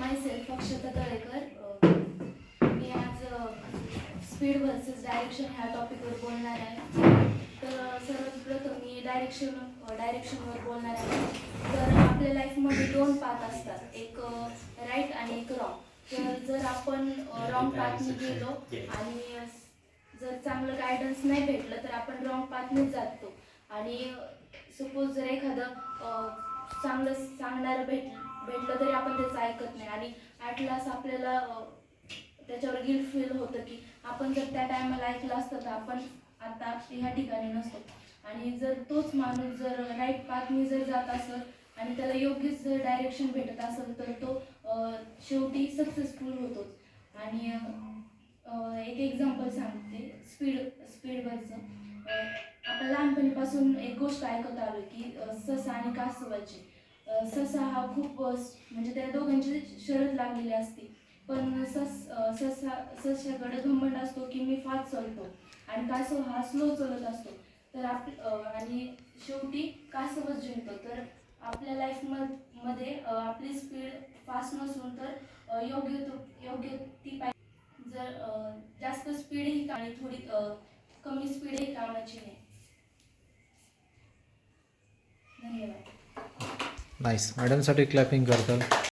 माय self अक्षता तळेकर. मी आज speed versus direction ह्या टॉपिकवर बोलणार आहे. तर सर्वप्रथम मी डायरेक्शन डायरेक्शनवर बोलणार आहे. तर आपल्या लाईफमध्ये दोन पाथ असतात. एक राईट आणि एक रॉंग तर जर आपण रॉंग पाथने गेलो आणि जर चांगलं गायडन्स नाही भेटलं तर आपण रॉंग पाथनेच जातो. आणि सपोज जर एखादं चांगलं सांगणारं भेट भेटलं तरी आपण त्याचं ऐकत नाही. आणि ॲट लास्ट आपल्याला त्याच्यावर गिल्ट फील होतं की आपण जर त्या टायमाला ऐकलं असतं तर आपण आता ह्या ठिकाणी नसतो. आणि जर तोच माणूस जर राईट पाथनी जर जात असेल आणि त्याला योग्यच जर डायरेक्शन भेटत असेल तर तो शेवटी सक्सेसफुल होतोच आणि एक एक्झाम्पल सांगते. स्पीड स्पीडवरचं आपण लहानपणीपासून एक गोष्ट ऐकत आलो की सस ससा आणि कासवाची. ससा हा खूप म्हणजे त्या दोघांची शरद लागलेली असते. पण सस ससा सस्याकडे घमंड असतो की मी फास्ट चालतो आणि कासव हा स्लो चालत असतो. तर आप आणि शेवटी कासवच जिंकतो. तर आपल्या लाईफमध्ये आपली स्पीड फास्ट नसून तर योग्य तो योग्य ती पाहिजे जर जास्त जास्त स्पीडही आणि थोडी कमी स्पीड ही कामाची नाही. नाईस मॅडमसाठी क्लॅपिंग करतात